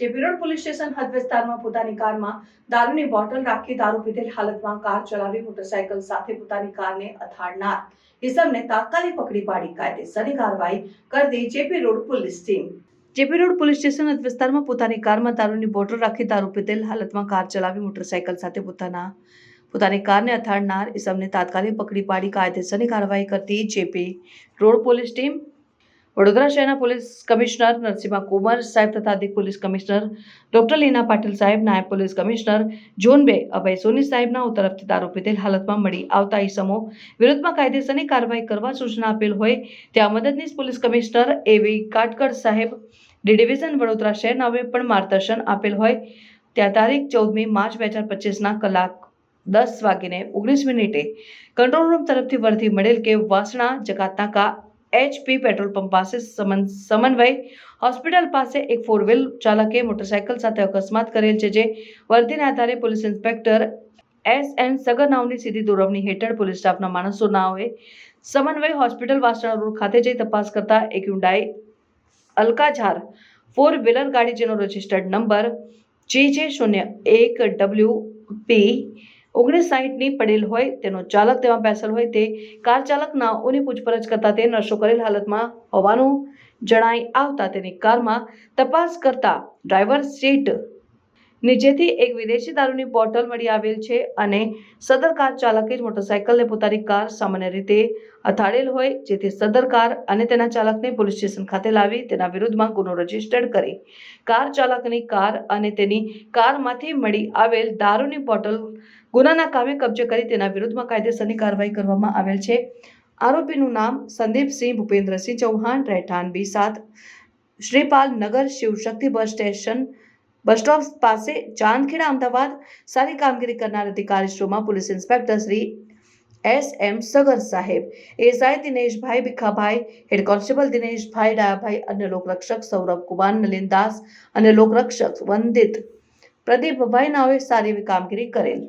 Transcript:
JP બિરોડ police station હદ વિસ્તારમાં પોતાની કારમાં દારૂની બોટલ રાખી દારૂ પીધેલ હાલતમાં કાર ચલાવી મોટરસાયકલ સાથે પોતાની કારને અથાડનાર. ઇસમને તાત્કાલિક પકડી પાડી કાયદેસરની કાર્યવાહી કરતી JP road police team. JP road police station હદ વિસ્તારમાં પોતાની કારમાં દારૂની બોટલ રાખી દારૂ પીધેલ હાલતમાં કાર ચલાવી મોટરસાયકલ સાથે પોતાના, પોતાની કારને અથાડનાર. ઇસમને તાત્કાલિક પકડી પાડી કાયદેસરની કાર્યવાહી કરતી JP road police team Vadodara શહેરના પોલીસ કમિશનર નરસિંહા કુમાર સાહેબ તથા અધિક police commissioner doctor Leena Patil સાહેબ, નાયબ પોલીસ કમિશનર ઝોન બે, અભય સોની સાહેબના તરફથી દારૂ પીધેલ હાલતમાં મળી આવતા ઇસમો વિરુદ્ધમાં કાયદેસરની કાર્યવાહી કરવા સૂચના આપેલ હોય ત્યાં મદદનીશ પોલીસ કમિશનર એવી કાટકડ સાહેબ ડી ડિવિઝન વડોદરા શહેરના પણ માર્ગદર્શન આપેલ હોય. ત્યાં તારીખ ચૌદમી માર્ચ બે હજાર પચીસના કલાક દસ વાગીને ઓગણીસ મિનિટે કંટ્રોલ રૂમ તરફથી વર્ધી મળેલ કે વાસણા જકાતનાકા એચપી પેટ્રોલ પંપ પાસે સમન, સમન્વય હોસ્પિટલ પાસે એક ફોર વ્હીલ ચાલકે મોટરસાયકલ સાથે અકસ્માત કરેલ છે, જે વર્દીના આધારે પોલીસ ઇન્સ્પેક્ટર એસ એન સગનાવની સીધી દોરવણી હેઠળ પોલીસ સ્ટાફના માણસો નાઓએ સમન્વય હોસ્પિટલ વાસણા રોડ ખાતે જઈ તપાસ કરતા એક યુન્ડાઈ અલકાઝાર ફોર વ્હીલર ગાડી જેનો રજિસ્ટર્ડ નંબર જે જે શૂન્ય એક ડબલ્યુ પી ઓગણીસ સાહીઠની પડેલ હોય, તેનો ચાલક તેમાં બેસેલ હોય, તે કાર ચાલક નાઓની પૂછપરછ કરતા તે નશો કરેલ હાલતમાં હોવાનું જણાઈ આવતા તેની કારમાં તપાસ કરતા ડ્રાઈવર સીટ નીચેથી એક વિદેશી દારૂની બોટલ મળી આવેલ છે અને સદર કાર ચાલકે જ મોટરસાયકલને પોતાની કાર સામાન્ય રીતે અથાડેલ હોય, જેથી સદર કાર અને તેના ચાલકને પોલીસ સ્ટેશન ખાતે લાવી તેના વિરુદ્ધમાં ગુનો રજીસ્ટર્ડ કરી. કાર ચાલકની કાર અને તેની કારમાંથી મળી આવેલ દારૂની બોટલ ગુનાના કામે કબજે કરી તેના વિરુદ્ધમાં કાયદેસરની કાર્યવાહી કરવામાં આવેલ છે. આરોપીનું નામ સંદીપસિંહ ભૂપેન્દ્રસિંહ ચૌહાણ, રહેઠાણ બી સાત, Shripal Nagar Shivshakti bus station bus stop પાસે ચાંદખેડા અમદાવાદ સારી કામગીરી કરનાર અધિકારીશ્રીઓમાં police inspector Shri S M Sagar સાહેબ, SI Dineshbhai Bhikhabhai, head constable Dineshbhai Dayabhai અન્ય લોકરક્ષક સૌરભ કુમાર નલિનદાસ અને લોકરક્ષક વંદિત પ્રદીપભાઈ નાવે સારી એવી કામગીરી કરેલ.